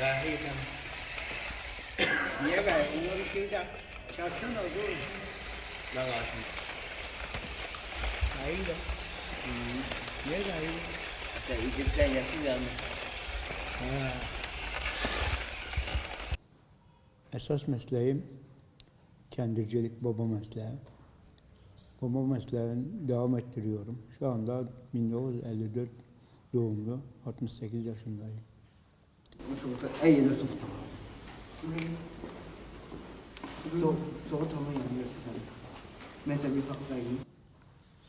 Dahi tam. Niye be? Onları şeyden çarpsana dur. Lan ağaçın. Hayır da. Niye hayır? Sen İdip'ten yatsın yandı. Ha. Esas mesleğim kendircilik baba mesleği. Baba mesleğini devam ettiriyorum. Şu anda 1954 doğumlu, 68 yaşındayım. Soğukta, ey yine soğukta. Soğuk, soğukta mı yiyorsun sen? Mesela bir yiyin.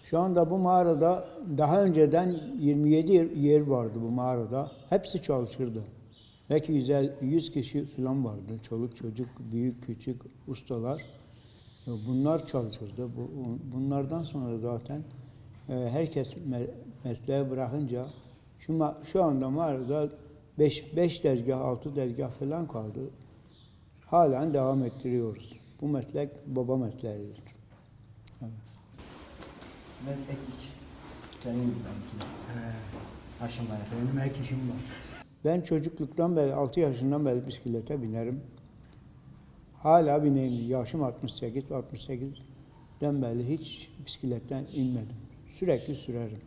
Şu anda bu mağarada daha önceden 27 yer- vardı bu mağarada. Hepsi çalışırdı. Belki 100, 100 kişi falan vardı. Çoluk çocuk, büyük küçük ustalar. E, Bunlar çalışırdı. Bu- Bunlardan sonra zaten e, herkes me- mesleği bırakınca şu, şu anda mağarada 5 5 tezgah, 6 tezgah falan kaldı. Halen devam ettiriyoruz. Bu meslek baba mesleğidir. Ben ekik. Senin gibi belki. Benim ek işim var. Ben çocukluktan beri, 6 yaşından beri bisiklete binerim. Hala bineyim. Yaşım 68, 68'den beri hiç bisikletten inmedim. Sürekli sürerim.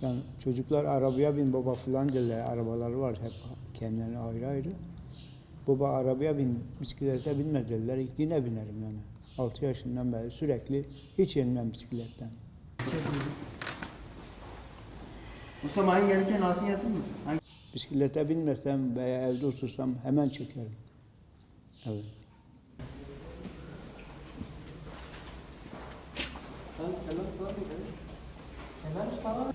Yani çocuklar arabaya bin baba falan derler. Arabaları var hep kendilerine ayrı ayrı. Baba arabaya bin, bisiklete binme derler. Yine binerim yani. 6 yaşından beri sürekli hiç inmem bisikletten. Mustafa hangi gelirken alsın gelsin mi? Hangi? Bisiklete binmesem veya evde otursam hemen çekerim. Evet. Sen ona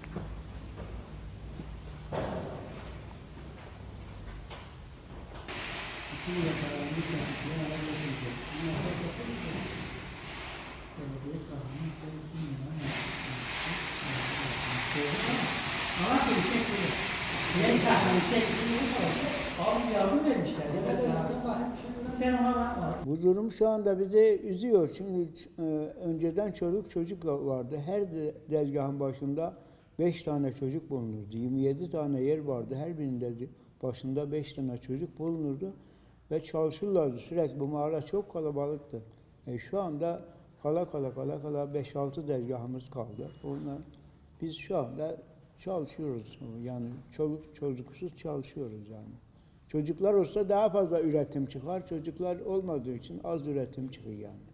Bu durum şu anda bizi üzüyor. Çünkü e, önceden çocuk çocuk vardı. Her de- dezgahın başında 5 tane çocuk bulunurdu. 27 tane yer vardı. Her birinde de başında 5 tane çocuk bulunurdu. Ve çalışırlardı sürekli. Bu mağara çok kalabalıktı. E, şu anda kala kala kala kala 5-6 dezgahımız kaldı. Onlar, biz şu anda çalışıyoruz. Yani çocuk çocuksuz çalışıyoruz yani. Çocuklar olsa daha fazla üretim çıkar. Çocuklar olmadığı için az üretim çıkıyor yani.